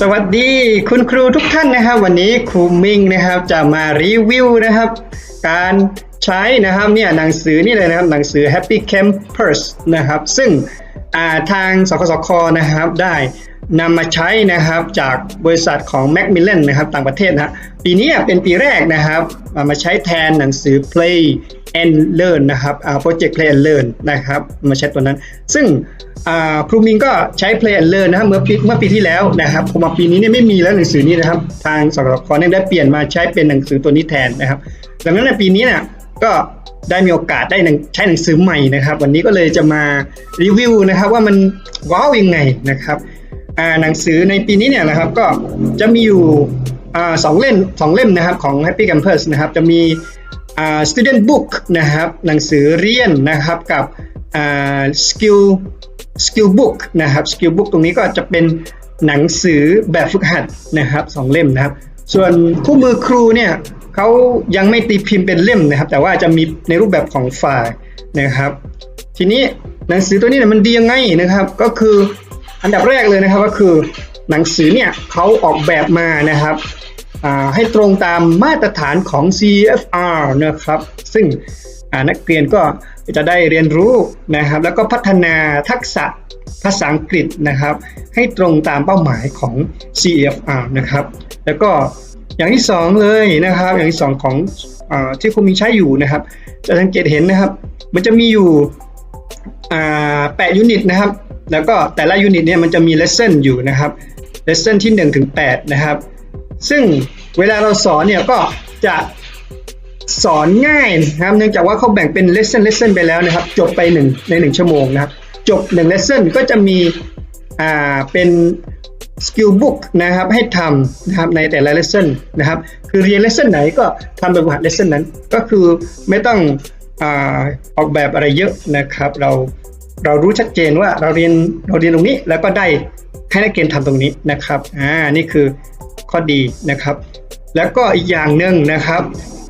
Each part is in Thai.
สวัสดีคุณครูทุกท่านนะครับ วันนี้ครูมิงนะครับจะมารีวิวนะครับ การใช้นะครับเนี่ยหนังสือนี่เลยนะครับหนังสือ Happy Campers นะครับ ซึ่งอ่าทางสคสคนะครับได้นำมาใช้นะครับจากบริษัทของ Macmillan นะครับต่างประเทศนะฮะ ปีนี้เป็นปีแรกนะครับ มาใช้แทนหนังสือ Play and Learn นะครับอ่า Project Play and Learn นะครับ มาใช้ตัวนั้น ซึ่งครูมิงก็ใช้ Play and Learn นะครับเมื่อปีเมื่อปีที่แล้วนะครับพอมาปีนี้เนี่ยไม่มีแล้วหนังสือนี้นะครับ ทางสคสคเนี่ยได้เปลี่ยนมาใช้เป็นหนังสือตัวนี้แทนนะครับ ดังนั้นในปีนี้เนี่ยก็ได้มีโอกาสได้ใช้หนังสือใหม่นะครับ วันนี้ก็เลยจะมารีวิวนะครับว่ามันว้าวยังไงนะครับหนังสือในปีนี้เนี่ยนะครับก็จะมีอยู่ สองเล่มสองเล่มนะครับของ Happy Campus นะครับจะมี student book นะครับหนังสือเรียนนะครับกับ skill skill book นะครับ skill book ตรงนี้ก็จะเป็นหนังสือแบบฝึกหัดนะครับสองเล่มนะครับ ส่วนคู่มือครูเนี่ยเขายังไม่ตีพิมพ์เป็นเล่มนะครับ แต่ว่าจะมีในรูปแบบของไฟล์นะครับ ทีนี้หนังสือตัวนี้เนี่ยมันดียังไงนะครับ ก็คืออันดับแรกเลยนะครับก็คือหนังสือเนี่ยเขาออกแบบมานะครับ ให้ตรงตามมาตรฐานของ CFR นะครับ ซึ่งนักเรียนก็จะได้เรียนรู้นะครับ แล้วก็พัฒนาทักษะภาษาอังกฤษนะครับ ให้ตรงตามเป้าหมายของ CFR นะครับ แล้วก็อย่างที่สองเลยนะครับ อย่างที่สองของอที่คุณมีใช้อยู่นะครับ จะสังเกตเห็นนะครับ มันจะมีอยู่แปดยูนิตนะครับ แล้วก็แต่ละยูนิตเนี่ยมันจะมีเลสเซ่นอยู่นะครับเลสเซ่นที่1ถึง8นะครับ ซึ่งเวลาเราสอนเนี่ยก็จะสอนง่ายนะครับ เนื่องจากว่าเขาแบ่งเป็นเลสเซ่นเลสเซ่นไปแล้วนะครับ จบไปหนึ่งใน 1 ชั่วโมงนะครับ จบ1เลสเซ่นก็จะมีอ่าเป็นสกิลบุ๊กนะครับให้ทำนะครับในแต่ละเลสเซ่นนะครับคือเรียนเลสเซ่นไหนก็ทำแบบหัดเลสเซ่นนั้น ก็คือไม่ต้องอออกแบบอะไรเยอะนะครับ เราเรารู้ชัดเจนว่าเราเรียนเราเรียนตรงนี้แล้วก็ได้ ให้นักเรียนทำตรงนี้นะครับอ่านี่คือข้อดีนะครับ แล้วก็อีกอย่างหนึ่งนะครับ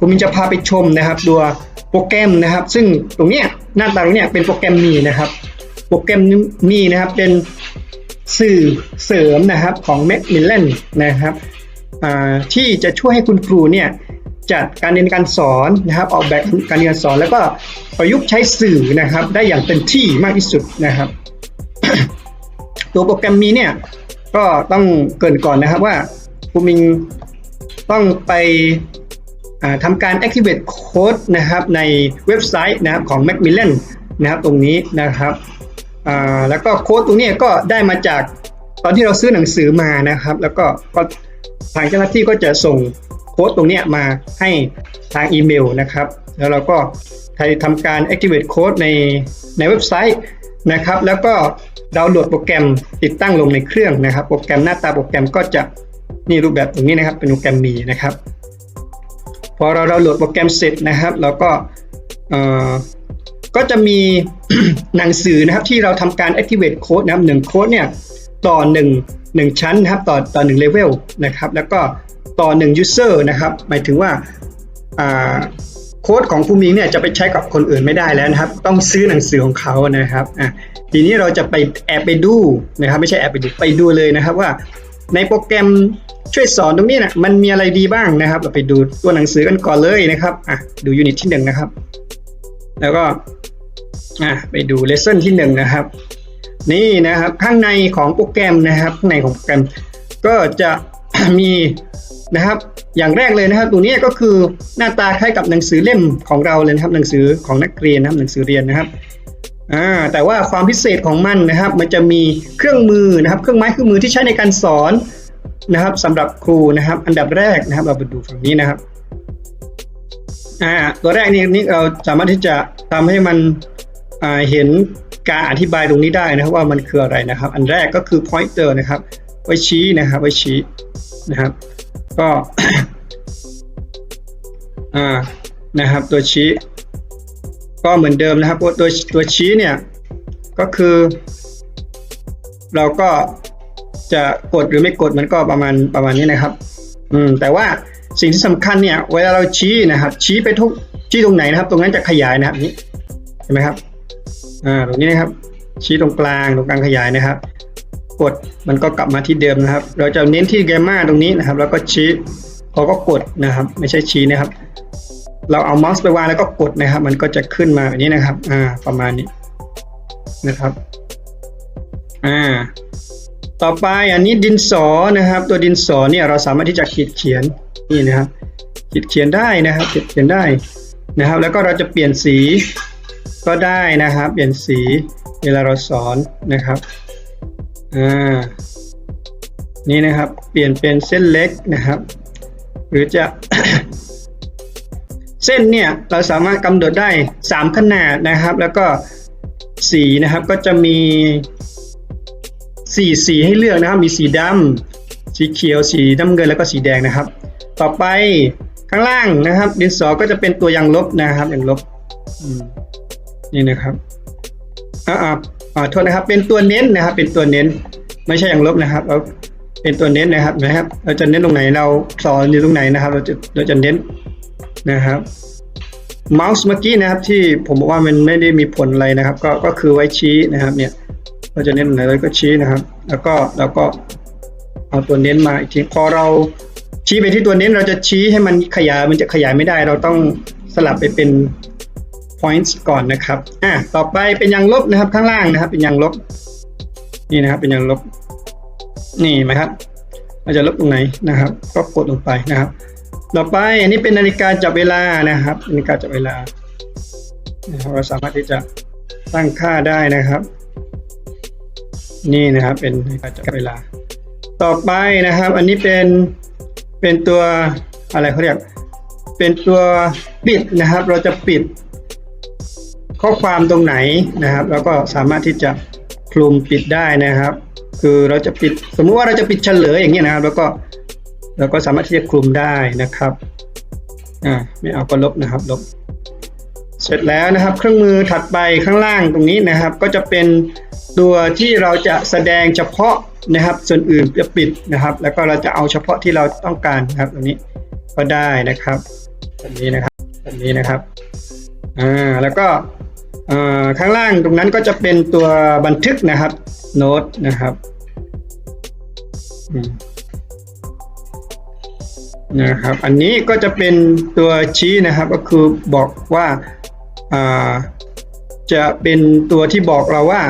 ผมจะพาไปชมนะครับตัวโปรแกรมนะครับ ซึ่งตรงเนี้ยหน้าตาตรงเนี้ยเป็นโปรแกรมมีนะครับ โปรแกรมนี้นะครับเป็นสื่อเสริมนะครับของ Macmillan นะครับอ่าที่จะช่วยให้คุณครูเนี่ยจัดการเรียนการสอนนะครับ ออกแบบการเรียนการสอน แล้วก็ประยุกต์ใช้สื่อนะครับ ได้อย่างเต็มที่มากที่สุดนะครับ ตัวโปรแกรมนี้เนี่ยก็ต้องเกินก่อนนะครับว่าคูมิงต้องไปทำการ activate code นะครับในเว็บไซต์นะครับของ Macmillan นะครับตรงนี้นะครับแล้วก็โค้ดตรงนี้ก็ได้มาจากตอนที่เราซื้อหนังสือมานะครับ แล้วก็ก็ทางเจ้าหน้าที่ก็จะส่งโค้ดตรงนี้มาให้ทางอีเมลนะครับ แล้วเราก็ทำการ activate code ในในเว็บไซต์ นะครับ แล้วก็ดาวน์โหลดโปรแกรมติดตั้งลงในเครื่องนะครับ โปรแกรมหน้าตาโปรแกรมก็จะนี่รูปแบบตรงนี้นะครับ เป็นโปรแกรมมีนะครับ พอเราดาวน์โหลดโปรแกรมเสร็จนะครับ เราก็เออก็จะมีหนังสือนะครับที่เราทำการ activate code นะครับหนึ่งโค้ดเนี่ยต่อหนึ่งหนึ่งชั้นนะครับต่อต่อหนึ่งเลเวลนะครับ แล้วก็ต่อหนึ่ง user นะครับ หมายถึงว่า โค้ดของภูมิเนี่ยจะไปใช้กับคนอื่นไม่ได้แล้วนะครับ ต้องซื้อหนังสือของเขานะครับอะทีนี้เราจะไปแอบไปดูนะครับ ไม่ใช่แอบไปดูไปดูเลยนะครับว่า ในโปรแกรมช่วยสอนตรงนี้นะมันมีอะไรดีบ้างนะครับ เราไปดูตัวหนังสือกันก่อนเลยนะครับอะดูยูนิตที่หนึ่งนะครับ แล้วก็อะไปดูเลสเซ่นที่หนึ่งนะครับ นี่นะครับข้างในของโปรแกรมนะครับข้างในของโปรแกรมก็จะมี นะครับ อย่างแรกเลยนะครับ ตัวนี้ก็คือหน้าตาคล้ายกับหนังสือเล่มของเราเลยนะครับ หนังสือของนักเรียนนะครับ หนังสือเรียนนะครับอ่าแต่ว่าความพิเศษของมันนะครับ มันจะมีเครื่องมือนะครับ เครื่องไม้เครื่องมือที่ใช้ในการสอนนะครับสำหรับครูนะครับ อันดับแรกนะครับ เราไปดูฝั่งนี้นะครับอ่าตัวแรกนี่นี่เราสามารถที่จะทำให้มันอ่าเห็นการอธิบายตรงนี้ได้นะครับว่ามันคืออะไรนะครับ อันแรกก็คือ pointer นะครับไว้ชี้นะครับไว้ชี้นะครับ ก็อ่านะครับ ตัวชี้ ก็เหมือนเดิมนะครับตัวตัวชี้เนี่ยก็คือ เราก็จะกดหรือไม่กดมันก็ประมาณประมาณนี้นะครับ อืม แต่ว่าสิ่งที่สำคัญเนี่ย เวลาเราชี้นะครับ ชี้ไปทุกชี้ตรงไหนนะครับ ตรงนั้นจะขยายนะครับนี้เห็นไหมครับ อ่า ตรงนี้นะครับ ชี้ตรงกลางตรงกลางขยายนะครับ กดมันก็กลับมาที่เดิมนะครับ เราจะเน้นที่แกมมาตรงนี้นะครับ แล้วก็ชี้เขาก็กดนะครับ ไม่ใช่ชี้นะครับ เราเอาเมาส์ไปวางแล้วก็กดนะครับ มันก็จะขึ้นมาแบบนี้นะครับ อ่า ประมาณนี้นะครับ อ่า ต่อไปอันนี้ดินสอนะครับ ตัวดินสอเนี่ยเราสามารถที่จะขีดเขียนนี่นะครับ ขีดเขียนได้นะครับ ขีดเขียนได้นะครับ แล้วก็เราจะเปลี่ยนสีก็ได้นะครับ เปลี่ยนสีเวลาเราสอนนะครับ อ่านี่นะครับ เปลี่ยนเป็นเส้นเล็กนะครับ หรือจะ เส้นเนี่ยเราสามารถกำหนดได้ 3 ขนาดนะครับ แล้วก็สีนะครับก็จะมีสีสีให้เลือกนะครับ มีสีดำสีเขียวสีน้ำเงินแล้วก็สีแดงนะครับ ต่อไปข้างล่างนะครับ ดินสอก็จะเป็นตัวยางลบนะครับยางลบนี่นะครับ อ่าอ่าโทษนะครับ เป็นตัวเน้นนะครับ เป็นตัวเน้น ไม่ใช่อย่างลบนะครับเราเป็นตัวเน้นนะครับนะครับ เราจะเน้นตรงไหนเราสอนอยู่ตรงไหนนะครับ เราจะเราจะเน้นนะครับเมาส์เมื่อกี้นะครับ ที่ผมบอกว่ามันไม่ได้มีผลอะไรนะครับ ก็ก็คือไว้ชี้นะครับ เนี่ย เราจะเน้นตรงไหนเราก็ชี้นะครับ แล้วก็เราก็เอาตัวเน้นมาอีกทีพอเราชี้ไปที่ตัวเน้นเราจะชี้ให้มันขยายมันจะขยายไม่ได้ เราต้องสลับไปเป็น points ก่อนนะครับ อะ ต่อไปเป็นยางลบนะครับ ข้างล่างนะครับ เป็นยางลบ นี่นะครับ เป็นยางลบ นี่ไหมครับเราจะลบตรงไหนนะครับ ก็กดลงไปนะครับ ต่อไปอันนี้เป็นนาฬิกาจับเวลานะครับ นาฬิกาจับเวลา เราสามารถที่จะตั้งค่าได้นะครับ นี่นะครับ เป็นนาฬิกาจับเวลา ต่อไปนะครับ อันนี้เป็น เป็นตัวอะไรเขาเรียก เป็นตัวปิดนะครับ เราจะปิด ข้อความตรงไหนนะครับ แล้วก็สามารถที่จะคลุมปิดได้นะครับ คือเราจะปิดสมมุติว่าเราจะปิดเฉลยอย่างเงี้ยนะครับ แล้วก็เราก็สามารถที่จะคลุมได้นะครับอ่าไม่เอาก็ลบนะครับลบ เสร็จแล้วนะครับ เครื่องมือถัดไปข้างล่างตรงนี้นะครับ ก็จะเป็นตัวที่เราจะแสดงเฉพาะนะครับ ส่วนอื่นจะปิดนะครับ แล้วก็เราจะเอาเฉพาะที่เราต้องการนะครับ ตรงนี้ก็ได้นะครับแบบนี้นะครับแบบนี้นะครับอ่าแล้วก็ ข้างล่างตรงนั้นก็จะเป็นตัวบันทึกนะครับโน้ตนะครับนะครับ อันนี้ก็จะเป็นตัวชี้นะครับ ก็คือบอกว่าอ่าจะเป็นตัวที่บอกเราว่า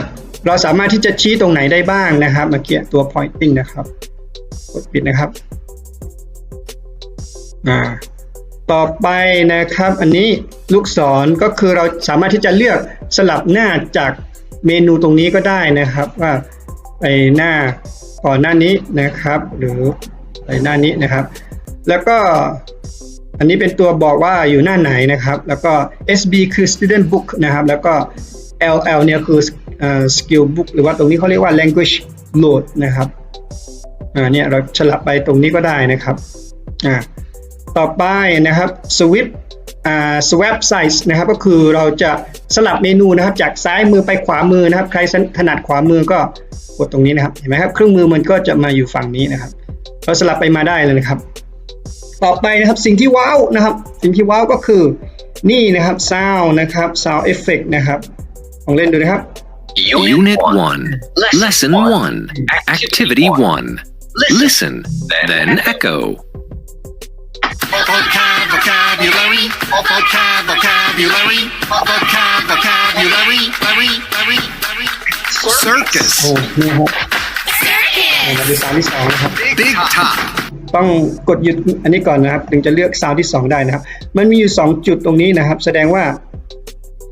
เราสามารถที่จะชี้ตรงไหนได้บ้างนะครับเมื่อกี้ตัว pointing นะครับกดปิดนะครับอ่า ต่อไปนะครับ อันนี้ลูกศรก็คือเราสามารถที่จะเลือกสลับหน้าจากเมนูตรงนี้ก็ได้นะครับ ว่าไปหน้าก่อนหน้านี้นะครับ หรือไปหน้านี้นะครับ แล้วก็อันนี้เป็นตัวบอกว่าอยู่หน้าไหนนะครับ แล้วก็ SB คือ student book นะครับ แล้วก็ LL เนี่ยคือ skill book หรือว่าตรงนี้เขาเรียกว่า language load นะครับอ่าเนี่ยเราฉลับไปตรงนี้ก็ได้นะครับอ่า ต่อไปนะครับ swip อ่า swap size นะครับ ก็คือเราจะสลับเมนูนะครับ จากซ้ายมือไปขวามือนะครับ ใครถนัดขวามือก็กดตรงนี้นะครับ เห็นไหมครับ เครื่องมือมันก็จะมาอยู่ฝั่งนี้นะครับ เราสลับไปมาได้เลยนะครับ ต่อไปนะครับ สิ่งที่ว้าวนะครับ สิ่งที่ว้าวก็คือ นี่นะครับ sound นะครับ sound effect นะครับ ลองเล่นดูนะครับ Unit 1, Lesson 1, Activity 1. Listen, then echo. Vocab, vocabulary, vocab, vocabulary, vocab, vocabulary, very, very, very. Circus, โอ้นี่ครับมาดูซาวด์ที่สองนะครับ big top, ต้องกดหยุดอันนี้ก่อนนะครับ ถึงจะเลือกซาวด์ที่ 2 ได้นะครับ มันมีอยู่ 2 จุดตรงนี้นะครับ แสดงว่า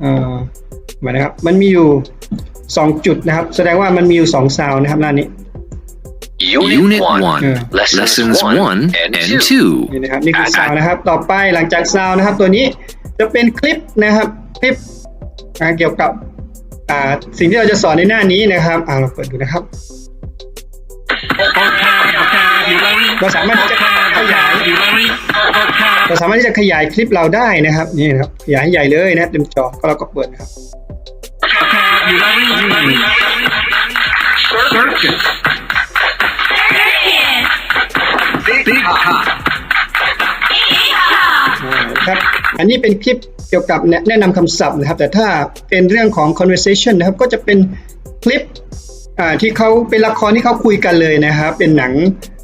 เอ่อหมายนะครับ มันมีอยู่ 2 จุดนะครับ แสดงว่ามันมีอยู่2ซาวด์นะครับหน้านี้ Unit 1, Lessons 1 and 2. นี่นะครับนี่คือซาวนะครับ ต่อไปหลังจากซาวนะครับ ตัวนี้จะเป็นคลิปนะครับ คลิปอ่าเกี่ยวกับอ่าสิ่งที่เราจะสอนในหน้านี้นะครับอ่าเราเปิดดูนะครับ vocabulary, เราสามารถที่จะขยาย vocabulary, vocab, เราสามารถที่จะขยายคลิปเราได้นะครับ นี่นะครับขยายให้ใหญ่เลยนะครับเต็มจอก็เราก็เปิดนะครับ vocabulary, circus, big top, ครับอันนี้เป็นคลิปเกี่ยวกับแนะแนะนำคำศัพท์นะครับ แต่ถ้าเป็นเรื่องของ conversation นะครับ ก็จะเป็นคลิปอ่าที่เขาเป็นละครที่เขาคุยกันเลยนะครับ เป็นหนัง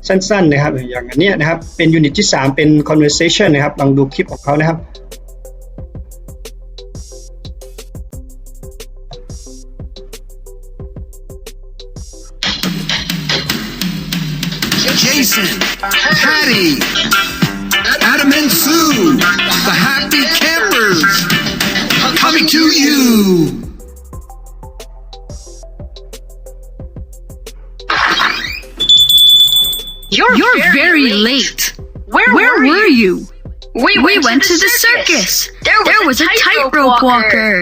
สั้นๆนะครับ อย่างอันเนี้ยนะครับ เป็นยูนิตที่ 3 เป็น conversation นะครับ ลองดูคลิปของเขานะครับ Jason, Patty, Adam and Sue, the happy campers, coming to you. You're, You're very, very late. late. Where, Where were, were you? you? We, we went, went, to, the, circus. circus. There was there a, was a tightrope walker. walker.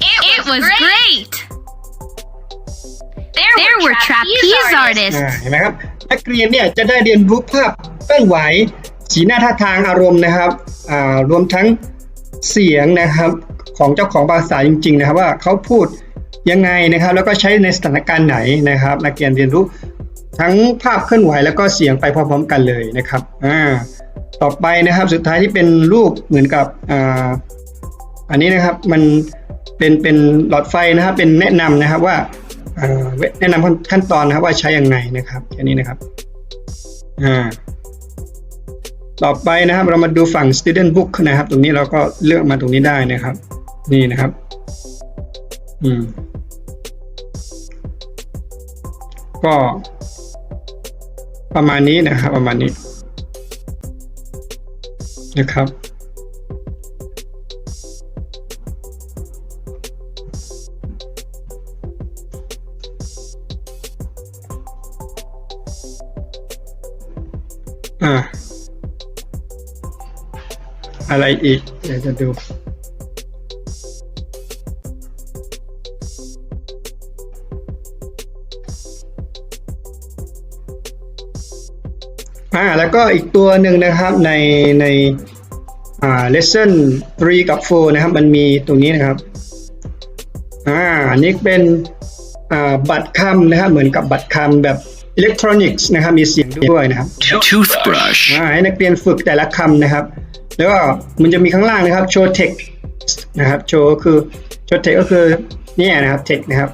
It, it was, great. great. There, there, were trapeze, trapeze artists. artists. นักเรียนเนี่ยจะได้เรียนรู้ภาพเคลื่อนไหว สีหน้าท่าทางอารมณ์นะครับอ่ารวมทั้งเสียงนะครับของเจ้าของภาษาจริง ๆ นะครับ ว่าเขาพูดยังไงนะครับ แล้วก็ใช้ในสถานการณ์ไหนนะครับ นักเรียนเรียนรู้ทั้งภาพเคลื่อนไหวแล้วก็เสียงไปพร้อมๆกันเลยนะครับอ่าต่อไปนะครับสุดท้ายที่เป็นรูปเหมือนกับอ่าอันนี้นะครับมันเป็นเป็นหลอดไฟนะครับเป็นแนะนำนะครับว่า แนะนำขั้นตอนนะครับว่าใช้ยังไงนะครับแค่นี้นะครับต่อไปนะครับ เรามาดูฝั่ง student book นะครับ ตรงนี้เราก็เลือกมาตรงนี้ได้นะครับ นี่นะครับ อืม ก็ ประมาณนี้นะครับ ประมาณนี้นะครับ อ่าอะไรอีก เดี๋ยวจะดู อ่า แล้วก็อีกตัวหนึ่งนะครับในในอ่า lesson 3 กับ 4 นะครับ มันมีตรงนี้นะครับ อ่าอันนี้เป็นอ่าบัตรคำนะครับ เหมือนกับบัตรคำแบบ อิเล็กทรอนิกส์นะครับมีเสียงด้วยนะครับ Toothbrush. อ่าให้นักเรียนฝึกแต่ละคำนะครับ แล้วก็มันจะมีข้างล่างนะครับโชว์เทคนะครับโชว์คือโชว์เทคก็คือเนี่ยนะครับเทคนะครับ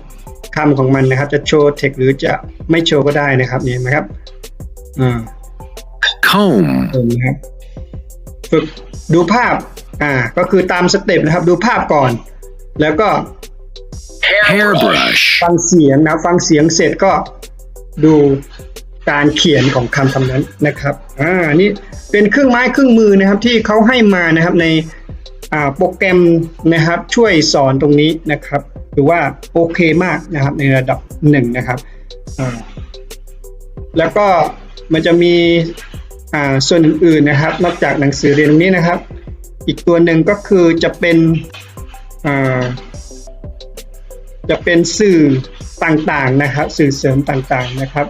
คำของมันนะครับ จะโชว์เทคหรือจะไม่โชว์ก็ได้นะครับนี่เห็นไหมครับอ่า Comb. เห็นไหมครับฝึกดูภาพอ่าก็คือตามสเต็ปนะครับ ดูภาพก่อน แล้วก็ Hairbrush. ฟังเสียงนะฟังเสียงเสร็จก็ ดูการเขียนของคำคำนั้นนะครับอ่านี่เป็นเครื่องไม้เครื่องมือนะครับที่เขาให้มานะครับในอ่าโปรแกรมนะครับช่วยสอนตรงนี้นะครับหรือว่าโอเคมากนะครับในระดับหนึ่งนะครับอ่าแล้วก็มันจะมีอ่าส่วนอื่นๆนะครับ นอกจากหนังสือเรียนตรงนี้นะครับ อีกตัวหนึ่งก็คือจะเป็นอ่าจะเป็นสื่อ ต่างๆนะครับสื่อเสริมต่างๆนะครับ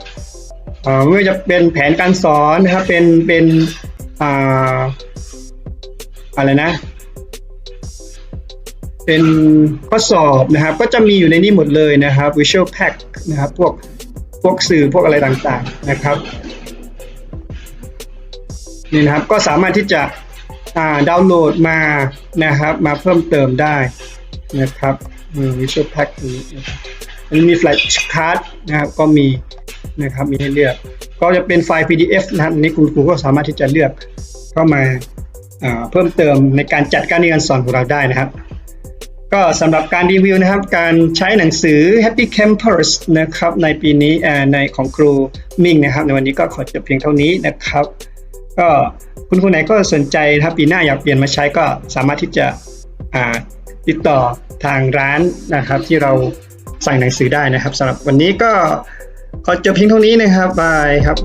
ไม่ว่าจะเป็นแผนการสอนนะครับเป็นเป็นออะไรนะ เป็นข้อสอบนะครับ ก็จะมีอยู่ในนี้หมดเลยนะครับ Visual Pack นะครับพวกพวกสื่อพวกอะไรต่างๆนะครับนี่นะครับก็สามารถที่จะาดาวน์โหลดมานะครับ มาเพิ่มเติมได้นะครับ Visual Pack นี้นะครับ มันมี Flash Card นะครับก็มีนะครับมีให้เลือก ก็จะเป็นไฟล์ PDF นะครับนี้คุณครูก็สามารถที่จะเลือกเข้ามาเพิ่มเติมในการจัดการเรียนการสอนของเราได้นะครับ ก็สำหรับการรีวิวนะครับ การใช้หนังสือ Happy Campers นะครับในปีนี้ในของครูมิ่งนะครับ ในวันนี้ก็ขอจบเพียงเท่านี้นะครับ ก็คุณคนไหนก็สนใจนะครับปีหน้าอยากเปลี่ยนมาใช้ก็สามารถที่จะติดต่อทางร้านนะครับที่เรา สั่งหนังสือได้นะครับสำหรับวันนี้ก็ขอจบเพียงเท่านี้นะครับบายครับ